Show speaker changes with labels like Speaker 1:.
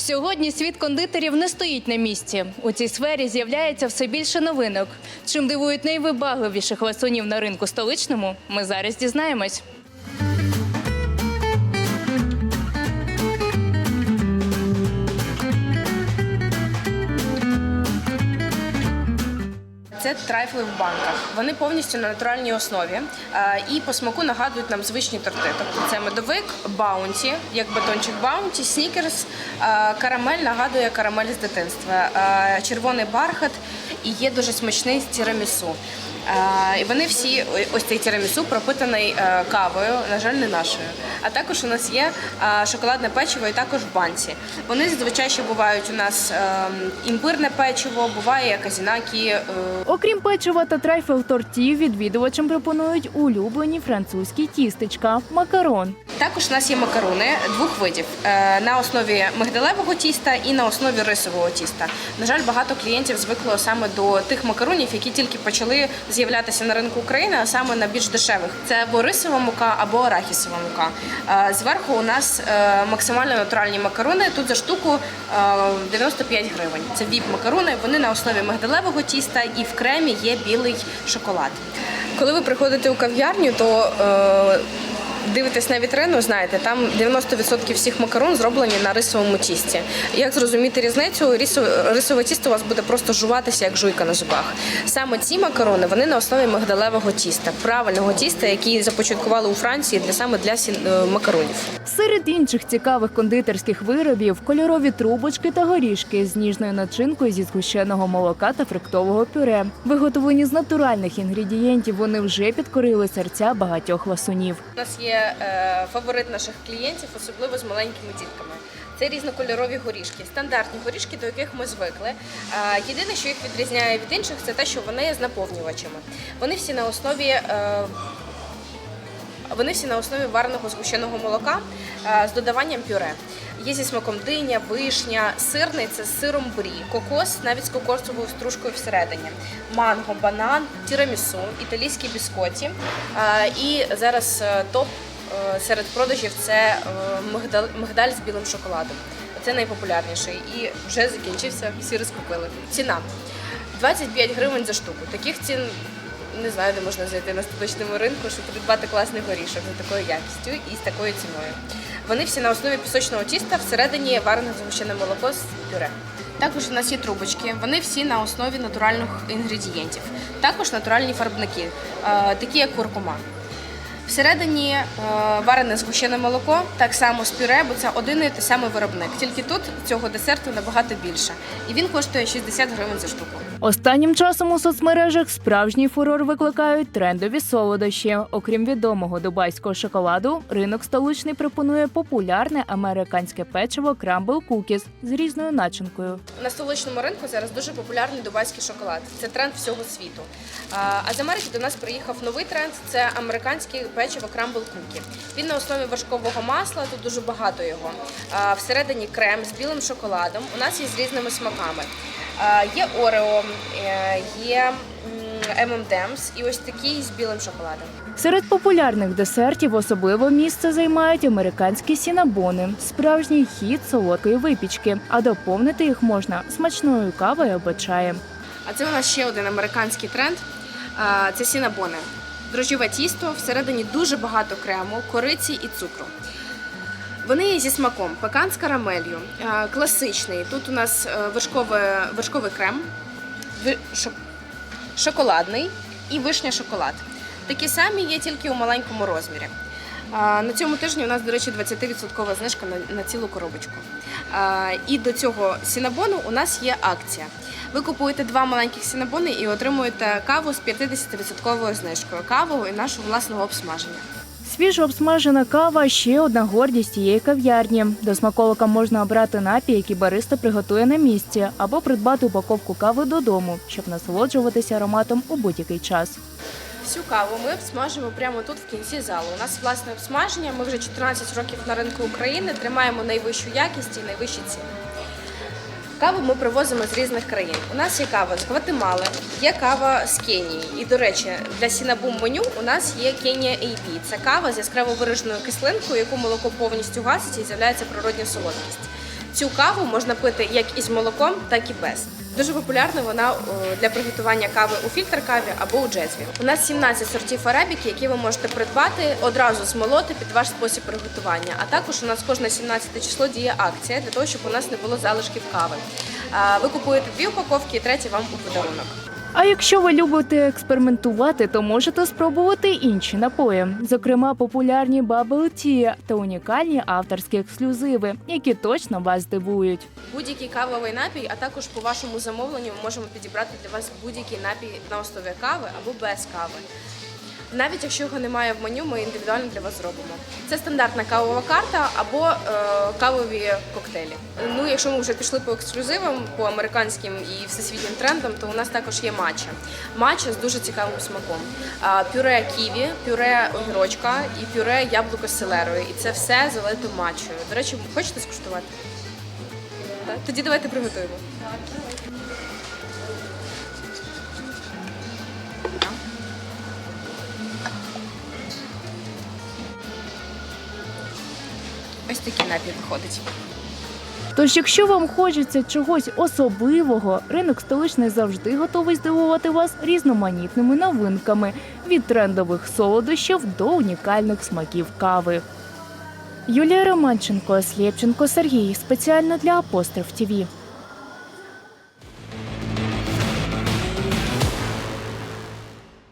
Speaker 1: Сьогодні світ кондитерів не стоїть на місці. У цій сфері з'являється все більше новинок. Чим дивують найвибагливіших ласунів на ринку столичному, ми зараз дізнаємось.
Speaker 2: Це трайфли в банках. Вони повністю на натуральній основі е, і по смаку нагадують нам звичні торти. Тобто це медовик, баунті, як батончик баунті, снікерс, е, карамель нагадує карамель з дитинства, е, червоний бархат і є дуже смачний тірамісу. І вони всі ось цей тірамісу пропитаний е, кавою, на жаль, не нашою. А також у нас є е, шоколадне печиво і також в банці. Вони зазвичай ще бувають у нас е, імбирне печиво, буває казінакі,
Speaker 1: Окрім печива та трайфел тортів, відвідувачам пропонують улюблені французькі тістечка макарон.
Speaker 2: Також у нас є макарони двох видів на основі мигдалевого тіста і на основі рисового тіста. На жаль, багато клієнтів звикло саме до тих макаронів, які тільки почали з'являтися на ринку України, а саме на більш дешевих. Це борисова мука, або арахісова мука. Е, Зверху у нас е, максимально натуральні макарони. Тут за штуку е, 95 гривень. Це віп макарони. Вони на основі мигдалевого тіста і в кремі є білий шоколад. Коли ви приходите у кав'ярню, то е, дивитесь на вітрину, знаєте, там 90% всіх макарон зроблені на рисовому тісті. Як зрозуміти різницю? Рисове, тісто у вас буде просто жуватися як жуйка на зубах. Саме ці макарони вони на основі мигдалевого тіста, правильного тіста, який започаткували у Франції для саме для сін- е, макаронів.
Speaker 1: Серед інших цікавих кондитерських виробів кольорові трубочки та горішки з ніжною начинкою зі згущеного молока та фруктового пюре. Виготовлені з натуральних інгредієнтів, вони вже підкорили серця багатьох ласунів.
Speaker 2: У нас є е, фаворит наших клієнтів, особливо з маленькими дітками. Це різнокольорові горішки, стандартні горішки, до яких ми звикли. Е, єдине, що їх відрізняє від інших, це те, що вони з наповнювачами. Вони всі на основі. Вони всі на основі вареного згущеного молока е, з додаванням пюре. Є зі смаком диня, вишня, сирний це з сиром брі, кокос навіть з кокосовою стружкою всередині, манго, банан, тірамісу, італійські біскоті. Е, І зараз е, топ серед продажів це мигдаль з білим шоколадом. Це найпопулярніший і вже закінчився, всі розкупили. Ціна 25 гривень за штуку. Таких цін не знаю, де можна зайти на столичному ринку, щоб придбати класний горішок за такою якістю і з такою ціною. Вони всі на основі пісочного тіста, всередині варене згущене молоко з пюре. Також у нас є трубочки. Вони всі на основі натуральних інгредієнтів. Також натуральні фарбники, е, такі як куркума. Всередині е, варене згущене молоко, так само з пюре, бо це один і той самий виробник. Тільки тут цього десерту набагато більше. І він коштує 60 гривень за штуку.
Speaker 1: Останнім часом у соцмережах справжній фурор викликають трендові солодощі. Окрім відомого дубайського шоколаду, ринок столичний пропонує популярне американське печиво Crumble Cookies з різною начинкою.
Speaker 2: На столичному ринку зараз дуже популярний дубайський шоколад. Це тренд всього світу. А з Америки до нас приїхав новий тренд це американське печиво Crumble Cookie. Він на основі вершкового масла, тут дуже багато його. Всередині крем з білим шоколадом. У нас є з різними смаками. Є Орео, є м, M&M's і ось такий з білим шоколадом.
Speaker 1: Серед популярних десертів особливо місце займають американські сінабони, справжній хід солодкої випічки, а доповнити їх можна смачною кавою або чаєм.
Speaker 2: А це у нас ще один американський тренд. Це сінабони. Дрожжове тісто, всередині дуже багато крему, кориці і цукру. Вони є зі смаком пекан з карамелью, класичний. Тут у нас е, вершковий, вершковий крем, шоколадний і вишня шоколад. Такі самі є тільки у маленькому розмірі. На цьому тижні у нас, до речі, 20% знижка на, цілу коробочку. І до цього сінабону у нас є акція. Ви купуєте два маленьких сінабони і отримуєте каву з 50% знижкою. Каву і нашого власного обсмаження.
Speaker 1: Свіжо обсмажена кава ще одна гордість цієї кав'ярні. До смаколика можна обрати напій, який бариста приготує на місці, або придбати упаковку кави додому, щоб насолоджуватися ароматом у будь-який час.
Speaker 2: Всю каву ми обсмажимо прямо тут в кінці залу. У нас власне обсмаження. Ми вже 14 років на ринку України тримаємо найвищу якість і найвищі ціни. Каву ми привозимо з різних країн. У нас є кава з Гватемали, є кава з Кенії. І, до речі, для сінабум меню у нас є Кенія AP. Це кава з яскраво вираженою кислинкою, яку молоко повністю гасить і з'являється природня солодкість. Цю каву можна пити як із молоком, так і без. Дуже популярна вона е, для приготування кави у фільтр каві або у джезві. У нас 17 сортів арабіки, які ви можете придбати одразу змолоти під ваш спосіб приготування. А також у нас кожне 17 число діє акція для того, щоб у нас не було залишків кави. Ви купуєте дві упаковки, і третя вам у подарунок.
Speaker 1: А якщо ви любите експериментувати, то можете спробувати інші напої, зокрема популярні Bubble та унікальні авторські ексклюзиви, які точно вас здивують.
Speaker 2: Будь-який кавовий напій, а також по вашому замовленню ми можемо підібрати для вас будь-який напій на основі кави або без кави. Навіть якщо його немає в меню, ми індивідуально для вас зробимо. Це стандартна кавова карта або е, кавові коктейлі. Ну, якщо ми вже пішли по ексклюзивам, по американським і всесвітнім трендам, то у нас також є матча. Матча з дуже цікавим смаком. А, пюре ківі, пюре огірочка і пюре яблуко з селерою. І це все залито матчою. До речі, хочете скуштувати? Тоді давайте приготуємо. Ось такий напій виходить.
Speaker 1: Тож, якщо вам хочеться чогось особливого, ринок столичний завжди готовий здивувати вас різноманітними новинками від трендових солодощів до унікальних смаків кави. Юлія Романченко, Слєпченко, Сергій спеціально для Апостроф ТІВІ.